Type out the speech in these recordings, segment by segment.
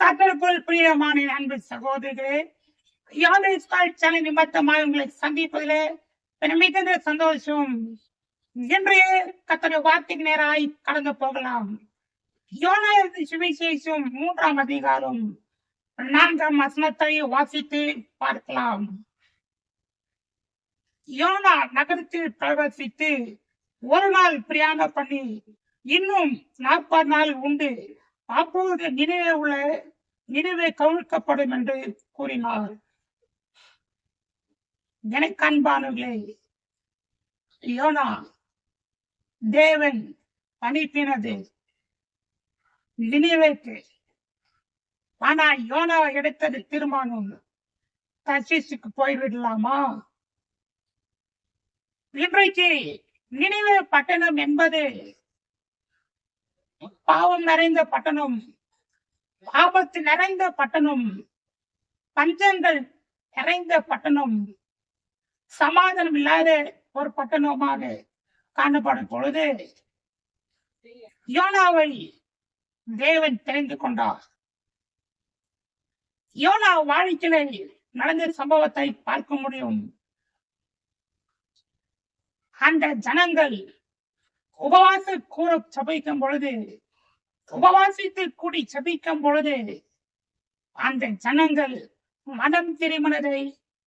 கத்தருக்குள் பிரியமான அன்பு சகோதரிகளே யாதேஸ்கால் சேனல் நிமித்தமாக உங்களை சந்திப்பதிலே மிகுந்த சந்தோஷம். இன்றைய கத்தருடைய வார்த்தைக்கு நேராய் கடந்து போகலாம். யோனாயத்து சுவிசேஷம் மூன்றாம் அதிகாரம் நான்காம் வசனத்தை வாசித்து பார்க்கலாம். யோனா நகரத்தில் பிரவேசித்து ஒரு நாள் பிரயாணம் பண்ணி இன்னும் நாற்பது நாள் உண்டு. அப்போது நினைவே உள்ள நினைவே கவிழ்க்கப்படும் என்று கூறினார். எனக்கு அன்பானவர்களே யோனா தேவன் அனுப்பினது நினைவேக்கு ஆனா யோனா எடுத்தது தீர்மானம் தர்ஷீசுக்கு போய்விடலாமா? இன்றைக்கு நினைவு பட்டணம் என்பது பாவம் நிறைந்த பட்டணம் ஆபத்து நிறைந்த பட்டணம் பஞ்சங்கள் நிறைந்த பட்டணம் சமாதானம் இல்லாத ஒரு பட்டணமாக காணப்படும் பொழுது யோனாவை தேவன் தெரிந்து கொண்டார். யோனா வாழ்க்கையில நடந்த சம்பவத்தை பார்க்க முடியும். அந்த ஜனங்கள் உபவாச கூற சபிக்கும் பொழுது உபவாசித்து கூடி சபிக்கும் பொழுது அந்த ஜனங்கள் மனம் திருமணத்தை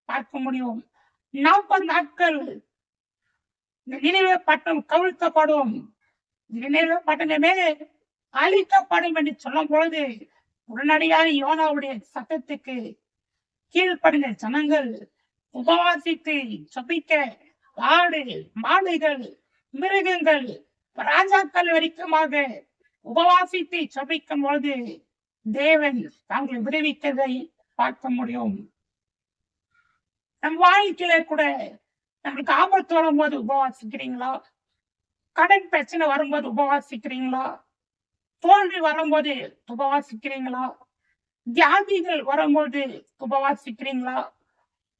பார்க்க முடியும். நாற்பது நாட்கள் நினைவு பட்டம் கவிழ்க்கப்படும். நினைவு பட்டணமே அழிக்கப்படும் என்று சொல்லும் பொழுது உடனடியாக யோனாவுடைய சத்தத்துக்கு கீழ்ப்படிந்த ஜனங்கள் உபவாசித்து சபிக்க ஆடு மாடுகள் மிருகங்கள் ராஜாக்கள் வரைக்குமாக உபவாசித்து சபிக்கும் பொழுது தேவன் தாங்களை விடுவித்ததை பார்க்க முடியும். நம் வாழ்க்கையில கூட நம்மளுக்கு ஆபத்து வரும்போது உபவாசிக்கிறீங்களா? கடன் பிரச்சனை வரும்போது உபவாசிக்கிறீங்களா? தோல்வி வரும்போது உபவாசிக்கிறீங்களா? வியாதிகள் வரும்போது உபவாசிக்கிறீங்களா?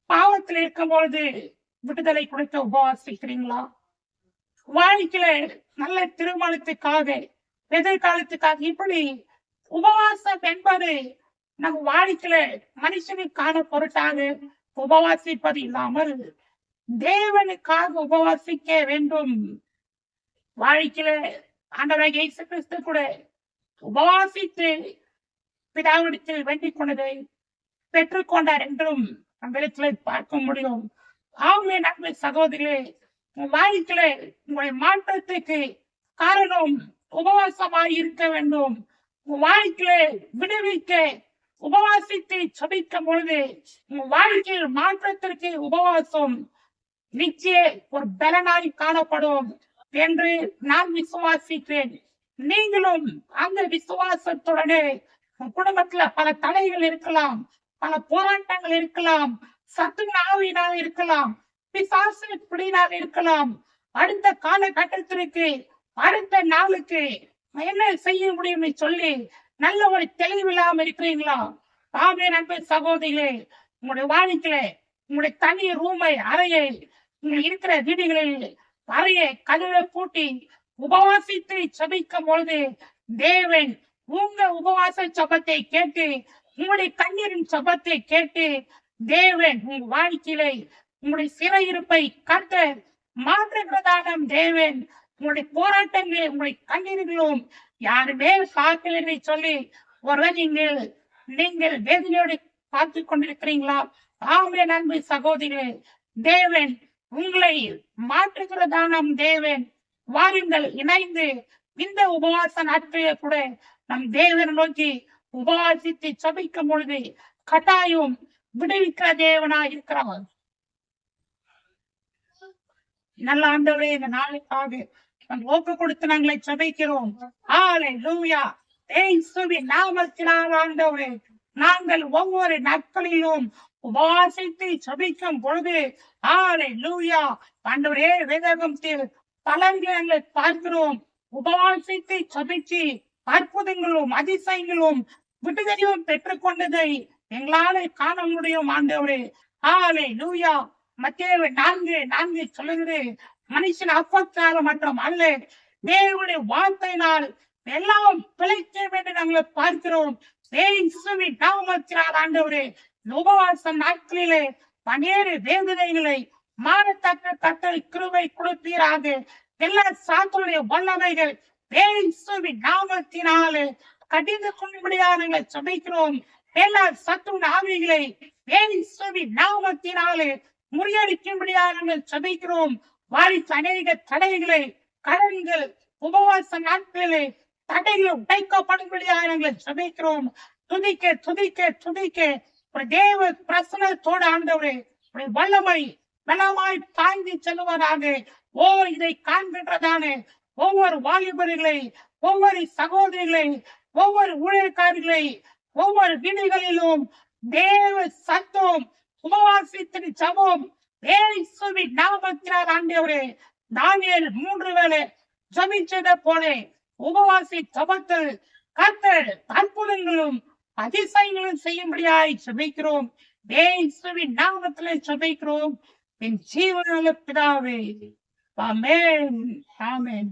பாவத்தில் இருக்கும்பொழுது விடுதலை கொடுக்க உபவாசிக்கிறீங்களா? வாழ்க்கையில நல்ல திருமணத்துக்காக எதிர்காலத்துக்காக இப்படி உபவாசம் என்பது நம் வாழ்க்கையில மனுஷனுக்கான பொருட்டாக உபவாசிப்பது இல்லாமல் தேவனுக்காக உபவாசிக்க வேண்டும். வாழ்க்கையில ஆண்டவராக இயேசு கிறிஸ்து கூட உபவாசித்து பிதாவிடத்தில் வேண்டிக் கொண்டதை பெற்றுக்கொண்டார் என்றும் நம்மிடத்துல பார்க்க முடியும். ஆமே நன்மை சகோதரிகளே வாழ்க்கையில உங்கள் மாற்றத்துக்கு காரணம் உபவாசமாய் இருக்க வேண்டும். உன் வாழ்க்கையில விடுவிக்க உபவாசித்து சபிக்கும் பொழுது உன் வாழ்க்கையில் மாற்றத்திற்கு உபவாசம் நிச்சய ஒரு பலனாய் காணப்படும் என்று நான் விசுவாசிக்கிறேன். நீங்களும் அந்த விசுவாசத்துடனே உன் குடும்பத்துல பல தடைகள் இருக்கலாம் பல போராட்டங்கள் இருக்கலாம் சத்து நாவினால் இருக்கலாம் பிசாசு பிடினாக இருக்கலாம். அடுத்த காலகட்டத்திற்கு அடுத்த நாளுக்கு என்ன செய்ய முடியும் சொல்லி நல்ல ஒரு தெளிவில்லாம இருக்கிறீங்களா? ஆமே நண்பு சகோதரிகளே உங்களுடைய வாழ்க்கையில உங்களுடைய தனி ரூமை அறையை இங்க இருக்கிற வீடுகளில் அறையை கதவை பூட்டி உபவாசித்து சபிக்கும் பொழுது தேவன் உங்க உபவாச சபத்தை கேட்டு உங்களுடைய கண்ணீரின் சபத்தை கேட்டு தேவன் உங்க வாழ்க்கையிலே உங்களுடைய சிறையிருப்பை கற்று மாற்றுகிறதாக தேவன் உங்களுடைய போராட்டங்களை உங்களை கண்டிருக்கிறோம் யாருமே பார்க்கவில்லை சொல்லி ஒருவர் நீங்கள் நீங்கள் வேதனையோடு பார்த்து கொண்டிருக்கிறீங்களா? ஆமே நன்மை சகோதரி தேவன் உங்களை மாற்றுகிறதான தேவன் வாருங்கள் இணைந்து இந்த உபவாச நாட்களை கூட நம் தேவனை நோக்கி உபவாசித்து சபிக்கும் பொழுது கட்டாயம் விடுவிக்கிற தேவனா இருக்கிறார் நல்ல ஆண்டவரே இந்த நாளுக்காக நம் ஓக்கு கொடுத்து நாங்களை சபைக்கிறோம் ஆலை லூயா நாமத்தினால் ஆண்டவரே. நாங்கள் ஒவ்வொரு நாட்களிலும் உபாசித்து சபிக்கும் பொழுது ஆலை லூயா ஆண்டவரே வேதகத்தில் பலன்களை நாங்கள் பார்க்கிறோம். உபாசித்து சபிச்சு அற்புதங்களும் அதிசயங்களும் விடுதலையும் பெற்றுக்கொண்டதை எங்களால காண முடியும் ஆண்டவரே. ஆலை லூயா மத்திய நான்கு நான்கு சொல்லுகிறது. மனுஷன் அப்பத்தால மற்றும் அல்ல தேவனுடைய வார்த்தையினால் எல்லாம் பிழைக்க வேண்டும் நாங்கள் பார்க்கிறோம். இயேசுவின் நாமத்தினால் ஆண்டவரே உபவாச நாட்களிலே பல்வேறு வேதனைகளை மாறத்தக்க கட்டளை கிருவை கொடுப்பீராக. எல்லா சாத்தனுடைய வல்லமைகள் இயேசுவின் நாமத்தினாலே கடிந்து கொள்ளும்படியாக நாங்கள் சபைக்கிறோம் எல்லா சத்துடைய ஆவிகளை இயேசுவின் நாமத்தினாலே முறியடிக்கும்படியாக நாங்கள் சபைக்கிறோம். வாரிசு அநேக தடைகளை கடன்கள் உபவாச நாட்களிலே தடைகள் உடைக்கப்படும்படியாக நாங்கள் சபைக்கிறோம். துதிக்க துதிக்க துதிக்க. ஒரு தேவ பிரசனத்தோடு ஆண்டவரே ஒரு வல்லமை பலமாய் தாங்கி செல்வதாக ஒவ்வொரு இதை காண்கின்றதான ஒவ்வொரு வாலிபர்களை ஒவ்வொரு சகோதரிகளை ஒவ்வொரு ஊழியக்காரர்களை ஒவ்வொரு வீடுகளிலும் தேவ சத்தம் உபவாசத்தின் ஜபம் ஏசுவி நாமத்தினால் ஆண்டவரே தானியல் மூன்று வேளை ஜமிச்சத போல உபவாசி ஜபத்தில் கர்த்தர் அற்புதங்களும் அதிசயங்களும் செய்யும்படியாய் சபைக்கிறோம் இயேசுவின் நாமத்திலே சபைக்கிறோம் என் ஜீவனால பிதாவே. ஆமேன். ஆமேன்.